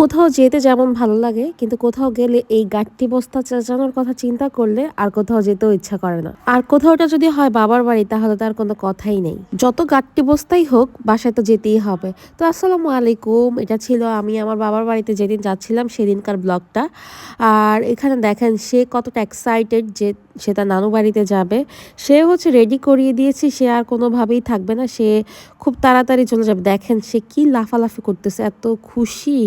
কোথাও যেতে যেমন ভালো লাগে, কিন্তু কোথাও গেলে এই গাঠটি বস্তা চেঁচানোর কথা চিন্তা করলে আর কোথাও যেতেও ইচ্ছা করে না। আর কোথাওটা যদি হয় বাবার বাড়ি, তাহলে তার কোনো কথাই নেই। যত গাঠটি বস্তাই হোক, বাসায় তো যেতেই হবে। তো আসসালামু আলাইকুম, এটা ছিল আমি আমার বাবার বাড়িতে যেদিন যাচ্ছিলাম, সেদিনকার ব্লগটা। আর এখানে দেখেন, সে কতটা এক্সাইটেড যে সে তার নানু বাড়িতে যাবে। সে হচ্ছে রেডি করিয়ে দিয়েছি, সে আর কোনোভাবেই থাকবে না। সে খুব তাড়াতাড়ি চলে যাবে। দেখেন, সে কি লাফালাফি করতেছে, এত খুশি।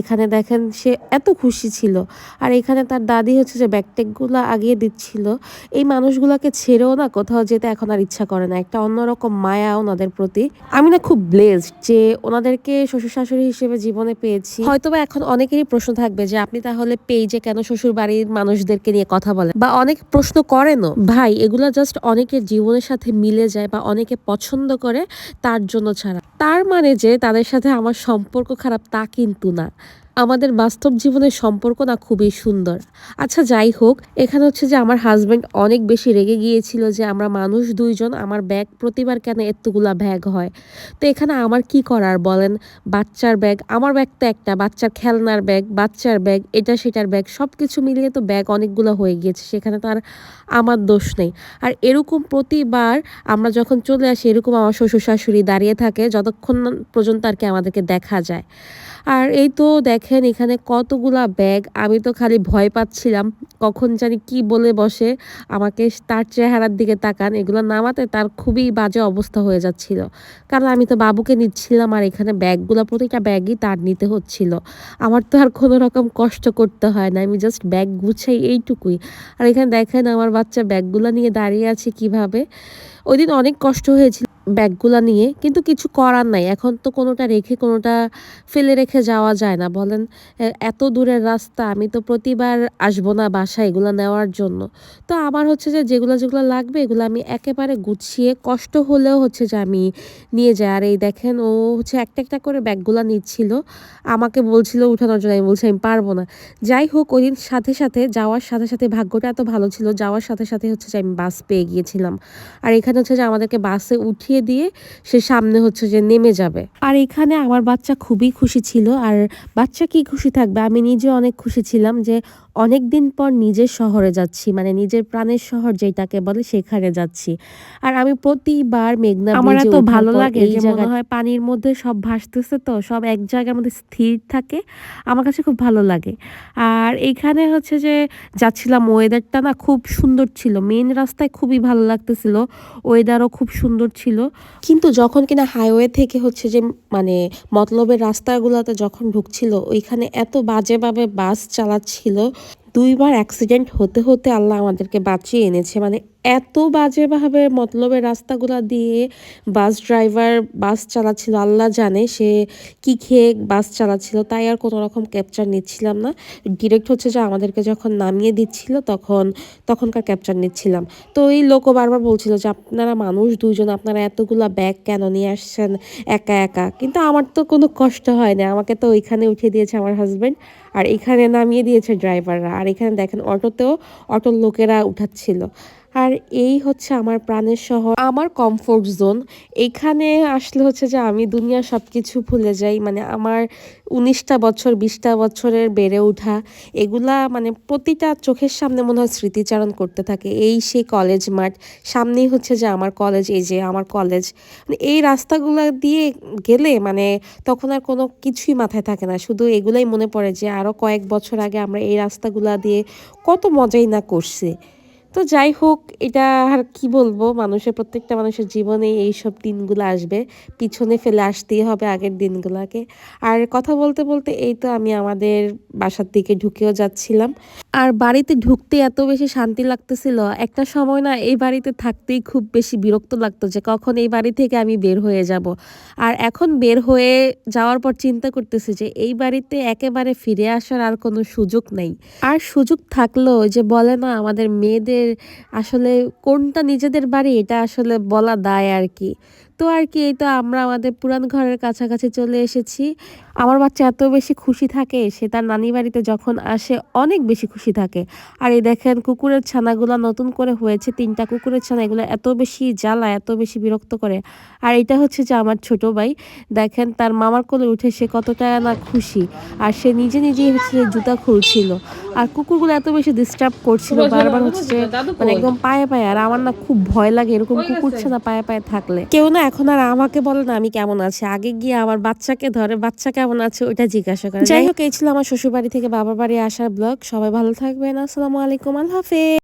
এখানে দেখেন সে এত খুশি ছিল। আর এখানে তার দাদি হচ্ছে যে ব্যাগটেকগুলো আগিয়ে দিচ্ছিল। এই মানুষগুলোকে ছেড়েও না কোথাও যেতে এখন আর ইচ্ছা করে না। একটা অন্যরকম মায়া ওনাদের প্রতি। আমি না খুব ব্লেসড যে ওনাদেরকে শ্বশুর শাশুড়ি হিসেবে জীবনে পেয়েছি। হয়তোবা এখন অনেকেরই প্রশ্ন থাকবে যে আপনি তাহলে পেজে কেন শ্বশুর বাড়ির মানুষদেরকে নিয়ে কথা বলেন? বা অনেক প্রশ্ন করেনও। ভাই, এগুলো জাস্ট অনেকের জীবনের সাথে মিলে যায় বা অনেকে পছন্দ করে তার জন্য ছাড়া। তার মানে যে তাদের সাথে আমার সম্পর্ক খারাপ তা কিন্তু না। আমাদের বাস্তব জীবনের সম্পর্ক না খুবই সুন্দর। আচ্ছা যাই হোক, এখানে হচ্ছে যে আমার হাজব্যান্ড অনেক বেশি রেগে গিয়েছিল যে আমরা মানুষ দুইজন, আমার ব্যাগ প্রতিবার কেন এতগুলা ব্যাগ হয়? তো এখানে আমার কি করার বলেন? বাচ্চার ব্যাগ আমার ব্যাগ তো একটা, বাচ্চার খেলনার ব্যাগ বাচ্চার ব্যাগ এটা সেটার ব্যাগ সব কিছু মিলিয়ে তো ব্যাগ অনেকগুলো হয়ে গিয়েছে, সেখানে তো আর আমার দোষ নেই। আর এরকম প্রতিবার আমরা যখন চলে আসি, এরকম আমার শ্বশুর শাশুড়ি দাঁড়িয়ে থাকে, যতক্ষণ পর্যন্ত আর কি আমাদেরকে দেখা যায়। আর এই তো দেখেন এখানে কতগুলা ব্যাগ। আমি তো খালি ভয় পাচ্ছিলাম, কখন জানি কি বলে বসে। আমাকে তার চেহারার দিকে তাকান, এগুলো নামাতে তার খুবই বাজে অবস্থা হয়ে যাচ্ছিল। কারণ আমি তো বাবুকে নিচ্ছিলাম আর এখানে ব্যাগগুলো, প্রতিটা ব্যাগই তার নিতে হচ্ছিল। আমার তো আর কোনো রকম কষ্ট করতে হয় না, আমি জাস্ট ব্যাগ গুছাই এইটুকুই। আর এখানে দেখেন আমার বাচ্চা ব্যাগগুলো নিয়ে দাঁড়িয়ে আছে কীভাবে। ওই দিন অনেক কষ্ট হয়েছিল ব্যাগগুলো নিয়ে, কিন্তু কিছু করার নাই। এখন তো কোনোটা রেখে কোনোটা ফেলে রেখে যাওয়া যায় না। বলেন এত দূরের রাস্তা, আমি তো প্রতিবার আসব না বাসায় এগুলো নেওয়ার জন্য। তো আমার হচ্ছে যে যেগুলো যেগুলো লাগবে, এগুলো আমি একেবারে গুছিয়ে, কষ্ট হলেও হচ্ছে যে আমি নিয়ে যাই। আর এই দেখেন, ও হচ্ছে একটা একটা করে ব্যাগগুলো নিচ্ছিল। আমাকে বলছিল উঠানোর জন্য, আমি বলছি, আমি পারব না। যাই হোক ওই দিন সাথে সাথে, যাওয়ার সাথে সাথে ভাগ্যটা এত ভালো ছিল, যাওয়ার সাথে সাথে হচ্ছে যে আমি বাস পেয়ে গিয়েছিলাম। আর এখানে হচ্ছে যে আমাদেরকে বাসে উঠিয়ে দিয়ে সে সামনে হচ্ছে যে নেমে যাবে। আর এখানে আমার বাচ্চা খুবই খুশি ছিল। আর বাচ্চা কি খুশি থাকবে? আমি নিজে অনেক খুশি ছিলাম যে অনেক দিন পর নিজের শহরে যাচ্ছি। মানে নিজের প্রাণের শহর যেটাকে বলে সেখানে যাচ্ছি। আর আমি প্রতিবার মেঘনা আমার এত ভালো লাগে এই যে মনে জায়গা হয় পানির মধ্যে সব ভাসতেছে তো সব এক জায়গার মধ্যে স্থির থাকে। আমার কাছে খুব ভালো লাগে। আর এইখানে হচ্ছে যে যাচ্ছিলাম ওয়েদারটা না খুব সুন্দর ছিল। মেন রাস্তায় খুবই ভালো লাগতেছিল। ওয়েদারও খুব সুন্দর ছিল। কিন্তু যখন কিনা হাইওয়ে থেকে হচ্ছে যে মানে মতলবের রাস্তাগুলোতে যখন ঢুকছিল, ওইখানে এত বাজেভাবে বাস চালাচ্ছিল, দুইবার অ্যাক্সিডেন্ট হতে হতে আল্লাহ আমাদেরকে বাঁচিয়ে এনেছে। মানে এত বাজেভাবে মতলবের রাস্তাগুলো দিয়ে বাস ড্রাইভার বাস চালাচ্ছিল, আল্লাহ জানে সে কি খেয়ে বাস চালাচ্ছিল, তাই আর কোনো রকম ক্যাপচার নিচ্ছিলাম না। ডিরেক্ট হচ্ছে যে আমাদেরকে যখন নামিয়ে দিচ্ছিল তখন, তখনকার ক্যাপচার নিচ্ছিলাম। তো এই লোকও বারবার বলছিল যে, আপনারা মানুষ দুজন আপনারা এতগুলা ব্যাগ কেন নিয়ে আসছেন একা একা? কিন্তু আমার তো কোনো কষ্ট হয় না আমাকে তো ওইখানে উঠিয়ে দিয়েছে আমার হাজব্যান্ড আর এখানে নামিয়ে দিয়েছে ড্রাইভাররা। আর এখানে দেখেন অটোতেও অটোর লোকেরা উঠাচ্ছিল। আর এই হচ্ছে আমার প্রাণের শহর, আমার কমফোর্ট জোন এখানে আসলে হচ্ছে যে আমি দুনিয়ার সব কিছু ভুলে যাই মানে আমার উনিশটা বছর, বিশটা বছরের বেড়ে ওঠা, এগুলা মানে প্রতিটা চোখের সামনে মনে হয় স্মৃতিচারণ করতে থাকে। এই সেই কলেজ মাঠ, সামনেই হচ্ছে যে আমার কলেজ এই যে আমার কলেজ মানে এই রাস্তাগুলো দিয়ে গেলে মানে তখন আর কোনো কিছুই মাথায় থাকে না। শুধু এগুলাই মনে পড়ে যে আরও কয়েক বছর আগে আমরা এই রাস্তাগুলা দিয়ে কত মজাই না করছি। তো যাই হোক, এটা আর কি বলব? মানুষের, প্রত্যেকটা মানুষের জীবনে এইসব দিনগুলো আসবে। পিছনে ফেলে আসতেই হবে আগের দিনগুলোকে। আর কথা বলতে বলতে এই তো আমি আমাদের বাসার দিকে ঢুকেও যাচ্ছিলাম। আর বাড়িতে ঢুকতে এত বেশি শান্তি লাগতেছিল, একটা সময় না এই বাড়িতে থাকতেই খুব বেশি বিরক্ত লাগতো যে কখন এই বাড়ি থেকে আমি বের হয়ে যাব। আর এখন বের হয়ে যাওয়ার পর চিন্তা করতেছি যে এই বাড়িতে একেবারে ফিরে আসার আর কোনো সুযোগ নেই। আর সুযোগ থাকলেও যে বলে না আমাদের মেয়েদের আসলে কোনটা নিজেদের বাড়ি এটা আসলে বলা দায় আর কি। তো আর কি এই তো আমরা আমাদের পুরান ঘরের কাছাকাছি চলে এসেছি। আমার বাচ্চা এত বেশি খুশি থাকে সে তার নানি বাড়িতে যখন আসে অনেক বেশি খুশি থাকে। আর এই দেখেন কুকুরের ছানাগুলো নতুন করে হয়েছে তিনটা কুকুরের ছানা এগুলো এত বেশি জ্বালা এত বেশি বিরক্ত করে। আর এটা হচ্ছে যে আমার ছোট ভাই দেখেন তার মামার কোলে উঠে সে কতটা না খুশি আর সে নিজে নিজেই হচ্ছে জুতা খুলছিল। আর কুকুরগুলো এত বেশি ডিস্টার্ব করছিল বারবার হচ্ছে মানে একদম পায়ে পায়ে আর আমার না খুব ভয় লাগে এরকম কুকুর ছানা পায়ে পায়ে থাকলে। কেউ না এখন আর আমাকে বলে না আমি কেমন আছি? আগে গিয়ে আমার বাচ্চাকে ধরে বাচ্চা কেমন আছে ওইটা জিজ্ঞাসা করে। যাই হোক। এই ছিল আমার শ্বশুর বাড়ি থেকে বাবার বাড়ি আসার ব্লগ। সবাই ভালো থাকবেন। আসসালামু আলাইকুম আল্লাহ হাফেজ।